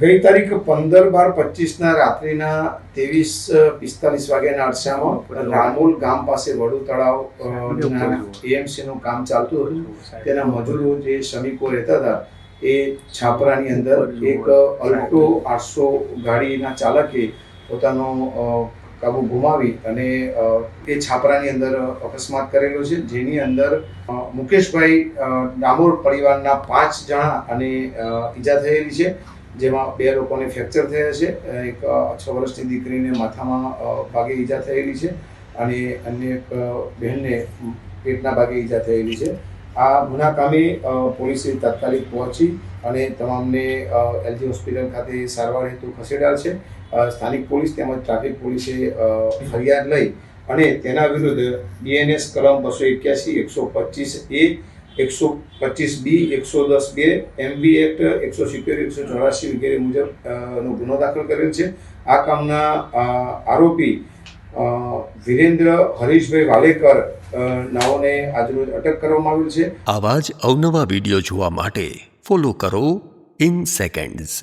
ગઈ તારીખ પંદર બાર પચીસના રાત્રિના ત્રેવીસ પિસ્તાલીસ વાગ્યાના અરસામાં રામોલ ગામ પાસે વડુ તળાવ એએમસી નું કામ ચાલતું હતું. તેના મજૂરો જે શ્રમિકો રહેતા હતા એ છાપરાની અંદર એક અલ્ટો આઠસો ગાડીના ચાલકે પોતાનો કાબુ ગુમાવી અને એ છાપરાની અંદર અકસ્માત કરેલો છે. જેની અંદર મુકેશભાઈ ડામોર પરિવારના પાંચ જણા અને ઈજા થયેલી છે. જેમાં બે લોકોને ફ્રેક્ચર થયા છે, એક છ વર્ષની દીકરીને માથામાં ભાગે ઈજા થયેલી છે અને અન્ય બહેનને પેટના ભાગે ઈજા થયેલી છે. આ ગુના કામે પોલીસે તાત્કાલિક પહોંચી અને તમામને એલજી હોસ્પિટલ ખાતે સારવાર હેતુ ખસેડાયા છે. સ્થાનિક પોલીસ તેમજ ટ્રાફિક પોલીસે ફરિયાદ લઈ અને તેના વિરુદ્ધ બીએનએસ કલમ બસો એક્યાસી, એકસો પચીસ એ એકસો પચીસ બી, એકસો દસ બે એમબી એક્ટ એકસો સિત્તેર, એકસો ચોરાસી વગેરે મુજબ નો ગુનો દાખલ કરેલ છે. આ કામના આરોપી વિરેન્દ્ર હરીશભાઈ વાલેકર નાઓને આજરોજ અટક કરવામાં આવેલ છે. આવા જ અવનવા વીડિયો જોવા માટે ફોલો કરો ઇન સેકન્ડ્સ